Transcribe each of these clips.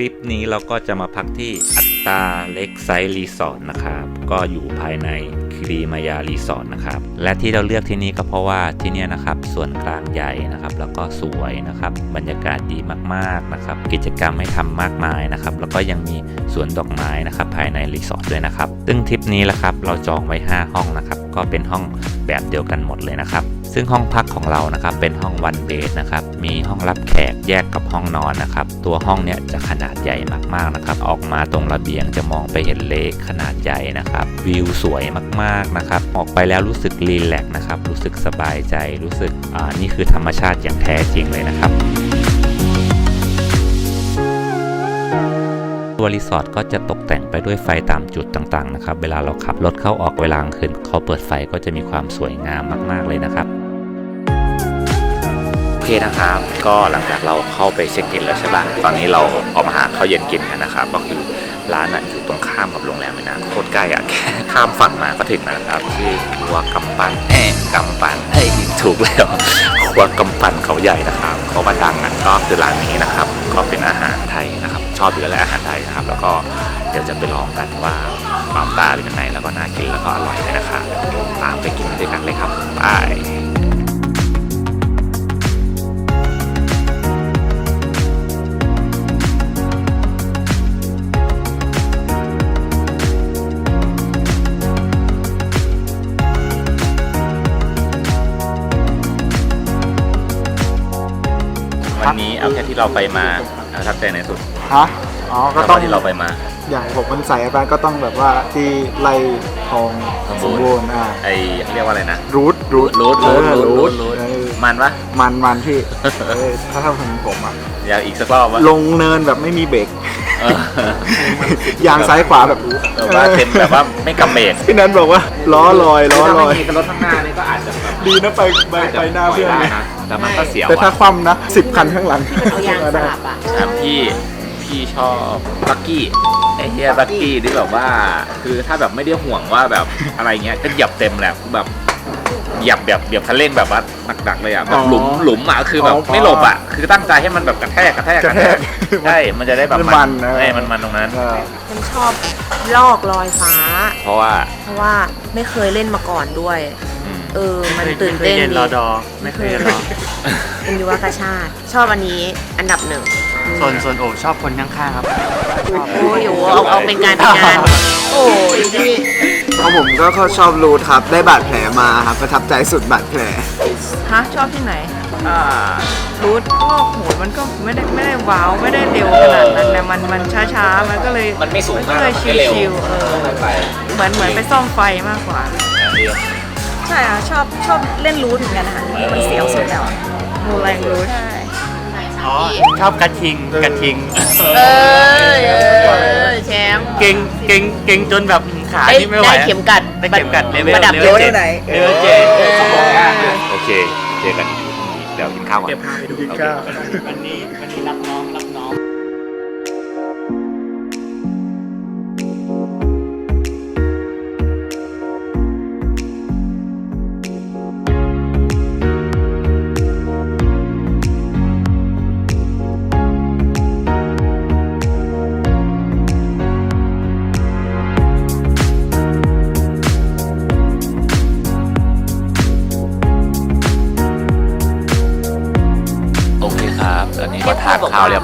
ริปนี้เราก็จะมาพักที่อัตตาเล็กไซส์รีสอร์ทนะครับ ก็อยู่ภายในครีมายารีสอร์ทนะครับ และที่เราเลือกที่นี่ก็เพราะว่าที่นี่นะครับ ส่วนกลางใหญ่นะครับ แล้วก็สวยนะครับ บรรยากาศดีมากๆนะครับ กิจกรรมให้ทำมากมายนะครับ แล้วก็ยังมีสวนดอกไม้นะครับ ภายในรีสอร์ทด้วยนะครับ ซึ่งทริปนี้ละครับ เราจองไว้ 5 ห้องนะครับ ก็เป็นห้องแบบเดียวกันหมดเลยนะครับ ซึ่งห้องพักของเรานะครับเป็นห้องวันเบดนะครับมีห้องรับแขกแยกกับห้องนอนนะครับตัวห้องเนี่ยจะขนาดใหญ่มากๆนะครับออกมาตรงระเบียงจะมองไปเห็นเลคขนาดใหญ่นะครับวิวสวยมากๆนะครับออกไปแล้วรู้สึกรีแลกซ์นะครับรู้สึกสบายใจรู้สึกอ่านี่คือธรรมชาติอย่างแท้จริงเลยนะครับตัวรีสอร์ทก็จะตกแต่งไปด้วยไฟตามจุดต่างๆนะครับ เวลาเราขับรถเข้าออกเวลากลางคืนเขาเปิดไฟก็จะมีความสวยงามมาก ๆ เลยนะครับ เคนะครับ ก็หลังจากเราเข้าไปเช็คอินแล้วใช่ปะตอนนี้เราออกมาหาข้าวเย็นกินกันนะครับ ก็คือร้านอะอยู่ตรงข้ามกับโรงแรมเลยนะโคตรใกล้อะแค่ข้ามฝั่งมาก็ถึงแล้วนะครับชื่อครัวกำปั้นแอะกำปั้นเฮ้ยถูกแล้วครัวกำปั้นเขาใหญ่นะครับเขาว่าดังอะก็คือร้านนี้นะครับ ก็เป็นอาหารไทยนะครับ ชอบอยู่แล้วแหละอาหารไทยนะครับ แล้วก็เดี๋ยวจะไปลองกันว่าความตาเป็นยังไงแล้วก็น่ากินแล้วก็อร่อยเลยนะครับตามไปกินด้วยกันเลยครับไป เอาแค่ที่เราไปมาประทับใจในสุดฮะอ๋อก็แล้วต้ก็องที่เราไปมา อย่างผมมันใส่ไปก็ต้องแบบว่าที่ไล่ทองสมสบูมรณ์บูรณ์อ่าไอเรียกว่าอะไรนะรูทรูทรูทเออรูทรูรูททรูทเออมันปะมันมันพี่เออถ้าทำของผมอะอยากอีกสักรอบวะลงเนินแบบไม่มีเบรกเออยางซ้ายขวาแบบแบบว่าเทนแบบว่าไม่กำเบรกพี่นันบอกว่าล้อลอยล้อลอยรถข้างหน้านี่ก็อาจจะแบบดีนะไปไปไปหน้าเพื่อนได้นะนะ แต่มันก็เสียวแต่ถ้าอะคว่ำนะสิบคันข้างหลังเอายางสลับอะ ถามพี่พี่ชอบบักกี้ไอเฮียบักกี้ที่แบบว่า คือถ้าแบบไม่ได้ห่วงว่าแบบอะไรเงี้ยก็เหยียบเต็มแหละแบบเหยียบแบบเหยียบคันเร่งแบบว่าหนักๆเลยอะแบบหลุมหลุมอะคือแบบไม่หลบอะคือตั้งใจให้มันแบบกระแทกกระแทกกระแทกใช่มันจะได้แบบมันๆเออใช่มันมันตรงนั้นเออฉันชอบลอกลอยฟ้า เพราะว่าเพราะว่าไม่เคยเล่นมาก่อนด้วย อืม เออ มันตื่นเต้นดีไม่เคยเรียนรอ เป็นยุวกชาติ ชอบอันนี้อันดับหนึ่งส่วนส่วนโอบชอบคนข้างๆครับโอ้ยโหเอาเอาเป็นการเป็นงาน โอ้ยพี่เพราะผมก็เขาชอบรูทครับ ได้บาดแผลมาครับ ประทับใจสุดบาดแผล ฮะชอบที่ไหนอ่ารูทก็โหมันก็ไม่ได้ไม่ได้ว้าวไม่ได้เร็วขนาดนั้นแต่มันมันช้าๆมันก็เลยมันไม่สูงมันมาก็กเลยมันไม่เร็วชิวๆเออไปเหมือนเหมือนไปซ่อมไฟมากกว่า ใช่อะชอบชอบเล่นรูทเหมือนกันนะคะมันเสียวสุดแล้วโมแรงรูทใช่อ๋อชอบกระทิงกระทิง เออเออแชมป์เก่งเก่งเก่งจนแบบขาได้ที่ไม่ไหวได้เข็มกัด ได้เข็มกัดเลเวลประดับ เลยเวลศเจ็ดเลเวลเจ็ดเออโอเคเจอกันเดี๋ยวกินข้าวก่อนเดี๋ยวพาไปดู กินข้าว วันนี้วันนี้รับน้องรับ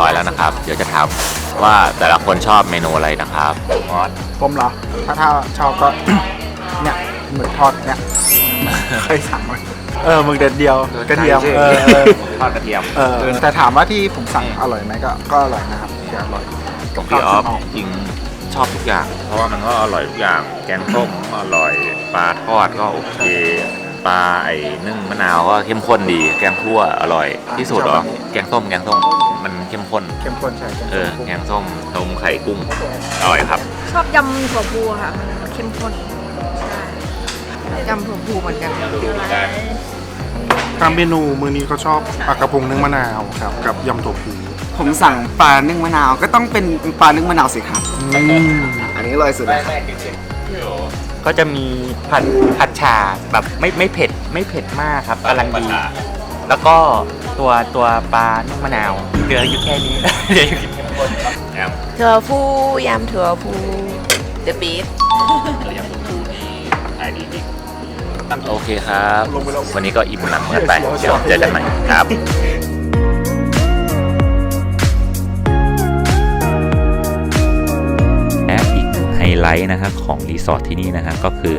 รียบร้อยแล้วนะครับ เดี๋ยวจะถามว่าแต่ละคนชอบเมนูอะไรนะครับมอสผมเหรอ ถ้าถ้าชอบก็ เนี่ยหมึกทอดเนี่ยเคยสั่งมาเออหมึกเด็ดเดียวกระเทียมเออเออทอดกระเทียมเออแต่ถามว่าที่ผมสั่งอร่อยไหมก็ก็อร่อยนะครับที่อร่อยของพี่ออฟจริงชอบทุกอย่าง เพราะว่ามันก็อร่อยทุกอย่าง แกงส้มก็อร่อย ปลาทอดก็โอเค ปลาไอ้นึ่งมะนาวก็เข้มข้นดี แกงคั่วอร่อย ที่สุดเหรอ แกงส้มแกงส้มมันเข้มข้น เข้มข้นใช่เออ แกงส้มนมไข่กุ้ง อร่อยครับ ชอบยำถั่วพูค่ะ มันเข้มข้นใช่ยำถั่วพูเหมือนกันตามเมนูมือนี้เขาชอบปลากระพงนึ่งมะนาวครับกับยำถั่วพูผมสั่งปลานึ่งมะนาวก็ต้องเป็นปลานึ่งมะนาวสิครับอันนี้อร่อยสุดเลยครับ ก็จะมีผัดผัดชาแบบไม่ไม่เผ็ดไม่เผ็ดมากครับกำลังดี แล้วก็ตัวตัวปลานึ่งมะนาวเหลืออยู่แค่นี้ เหลืออยู่แอมถั่วพูยำถั่วพู The Beef เรายังดูนี่ขายดีจริงโอเคครับ วันนี้ก็อิ่มหนำกันไป เดี๋ยวเจอกันใหม่ครับ ไฮไลท์นะครับของรีสอร์ทที่นี่นะฮะก็คือ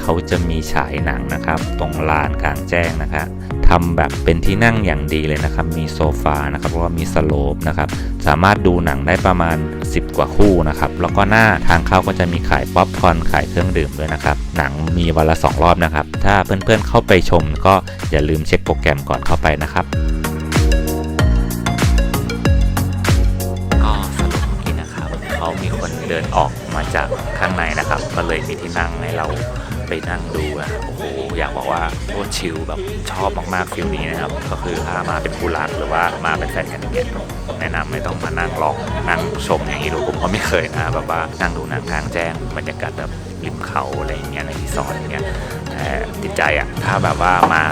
เขาจะมีฉายหนังนะครับ ตรงลานกลางแจ้งนะครับทำแบบเป็นที่นั่งอย่างดีเลยนะครับ มีโซฟานะครับแล้วก็มีสโลปนะครับ สามารถดูหนังได้ประมาณ 10 กว่าคู่นะครับ แล้วก็หน้าทางเข้าก็จะมีขายป๊อปคอร์นขายเครื่องดื่มด้วยนะครับ หนังมีวันละ 2 รอบนะครับ ถ้าเพื่อนๆเข้าไปชมก็อย่าลืมเช็คโปรแกรมก่อนเข้าไปนะครับ ดินออกมาจากข้างในนะครับ ก็เลยมีที่นั่งให้เราไปนั่งดูนะโอ้โหอยากบอกว่าโคตรชิลแบบชอบมากๆฟิลนี้นะครับ ก็คือถ้ามาเป็นคู่รักหรือว่ามาเป็นแฟนกันองเงี้ยแนะนำไม่ต้องมานั่งรอนั่งชมอย่างนี้ดูผมก็ไม่เคยนะแบบว่านั่งดูหนังกลางแจ้งบรรยากาศแบบริมเขาอะไรอย่างเงี้ยในรีสอร์ทอย่างเงี้ยแต่ติดใจอะถ้าแบบว่ามา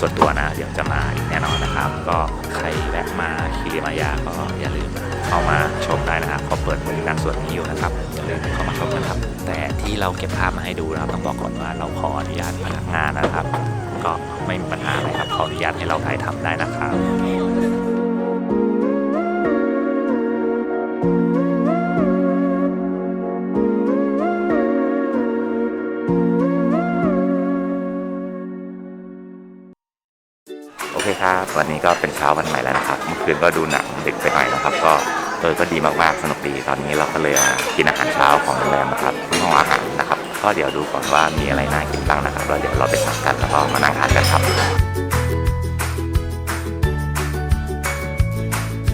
ส่วนตัวนะเดี๋ยวจะมาอีกแน่นอนนะครับ ก็ใครแวะมาคิริมายาก็อย่าลืม เข้ามาชมได้นะครับเขาเปิดบริการส่วนนี้อยู่นะครับอย่าลืมเข้ามาชมนะครับ แต่ที่เราเก็บภาพมาให้ดูนะครับต้องบอกก่อนว่าเราขออนุญาตพนักงานนะครับ ก็ไม่มีปัญหาเลยครับขออนุญาตให้เราถ่ายทำได้นะครับ เออก็ดีมากๆสนุกดีตอนนี้เราก็เลยกินอาหารเช้าของโรงแรมนะครับที่ห้องอาหารนะครับ ก็เดี๋ยวดูก่อนว่ามีอะไรน่ากินบ้างนะครับแล้วเดี๋ยวเราไปสั่งกันแล้วก็มานั่งทานกันครับ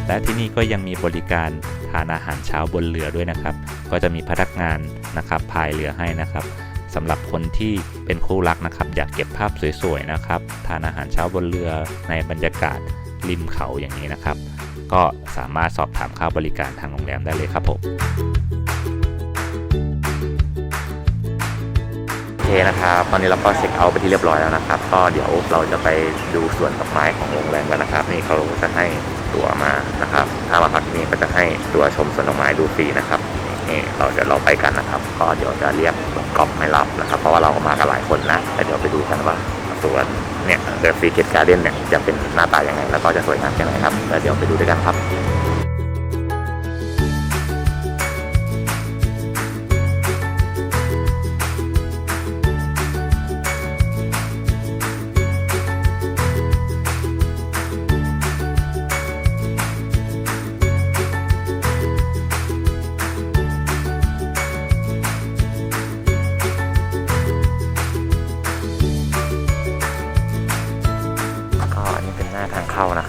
และที่นี่ก็ยังมีบริการทานอาหารเช้าบนเรือด้วยนะครับ ก็จะมีพนักงานนะครับพายเรือให้นะครับสำหรับคนที่เป็นคู่รักนะครับ อยากเก็บภาพสวยๆนะครับ ทานอาหารเช้าบนเรือในบรรยากาศริมเขาอย่างนี้นะครับ ก็สามารถสอบถามค่าบริการทางโรงแรมได้เลยครับผมโอเคนะครับตอนนี้เราก็เช็คเอาท์ไปที่เรียบร้อยแล้วนะครับ ก็เดี๋ยวเราจะไปดูสวนดอกไม้ของโรงแรมกันนะครับ นี่เขาจะให้ตั๋วมานะครับ ถ้ามาพักที่นี่ก็จะให้ตั๋วชมสวนดอกไม้ดูฟรีนะครับนี่เราเดี๋ยวเราไปกันนะครับ ก็เดี๋ยวจะเรียกกอล์ฟให้รับนะครับ เพราะว่าเราก็มากันหลายคนนะแต่เดี๋ยวไปดูกันว่าสวน เนี่ยเดอะฟรีเกตการ์เด้นเนี่ยจะเป็นหน้าตายังไงแล้วก็จะสวยงามแค่ไหนครับแล้วเดี๋ยวไปดูด้วยกันครับ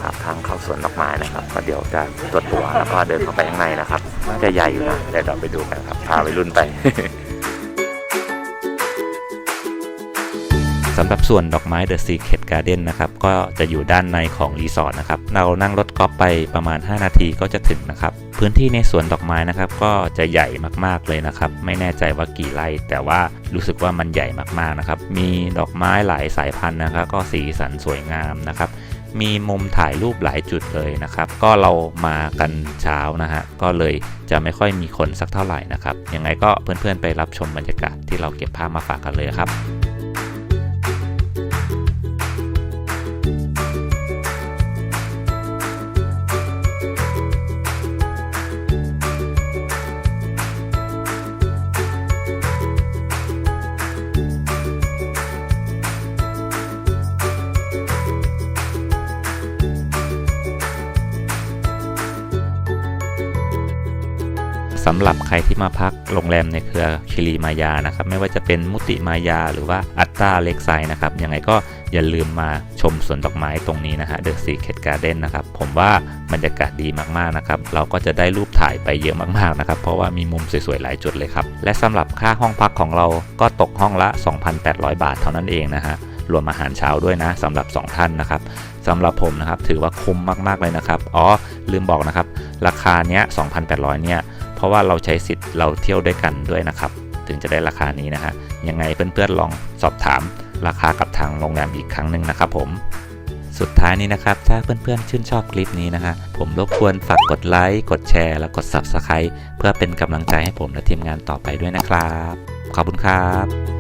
นะครับทางเข้าสวนดอกไม้นะครับ ก็เดี๋ยวจะตรวจตัวแล้วก็เดินเข้าไปข้างในนะครับจะใหญ่อยู่นะเดี๋ยวเราไปดูกันครับพาไปรุ่นไปสำหรับส่วนดอกไม้ The Secret Garden นะครับก็จะอยู่ด้านในของรีสอร์ทนะครับเรานั่งรถกอล์ฟไปประมาณ 5 นาทีก็จะถึงนะครับพื้นที่ในสวนดอกไม้นะครับก็จะใหญ่มากๆเลยนะครับไม่แน่ใจว่ากี่ไร่แต่ว่ารู้สึกว่ามันใหญ่มากๆนะครับมีดอกไม้หลายสายพันธุ์นะครับก็สีสันสวยงามนะครับ มีมุมถ่ายรูปหลายจุดเลยนะครับ ก็เรามากันเช้านะฮะ ก็เลยจะไม่ค่อยมีคนสักเท่าไหร่นะครับ ยังไงก็เพื่อนๆไปรับชมบรรยากาศที่เราเก็บภาพมาฝากกันเลยครับ สำหรับใครที่มาพักโรงแรมในเครือคิริมายานะครับ ไม่ว่าจะเป็นมุติมายา หรือว่าอัตตาเล็กไซนะครับ ยังไงก็อย่าลืมมาชมสวนดอกไม้ตรงนี้นะฮะ The Secret Garden นนะครับ ผมว่าบรรยากาศดีมากๆนะครับ เราก็จะได้รูปถ่ายไปเยอะมากๆนะครับ เพราะว่ามีมุมสวยๆ หลายจุดเลยครับ และสำหรับค่าห้องพักของเราก็ตกห้องละ 2,800 บาทเท่านั้นเองนะฮะ รวมอาหารเช้าด้วยนะสำหรับ 2 ท่านนะครับสำหรับผมนะครับถือว่าคุ้มมากๆเลยนะครับอ๋อลืมบอกนะครับ ราคาเนี้ย2,800 เนี่ย เพราะว่าเราใช้สิทธิ์เราเที่ยวด้วยกันด้วยนะครับถึงจะได้ราคานี้นะฮะยังไงเพื่อนๆลองสอบถามราคากับทางโรงแรมอีกครั้งหนึ่งนะครับผมสุดท้ายนี้นะครับ ถ้าเพื่อนๆ ชื่นชอบคลิปนี้นะฮะผมรบกวนฝากกดไลค์ กดแชร์ และกด Subscribe เพื่อเป็นกำลังใจให้ผมและทีมงานต่อไปด้วยนะครับ ขอบคุณครับ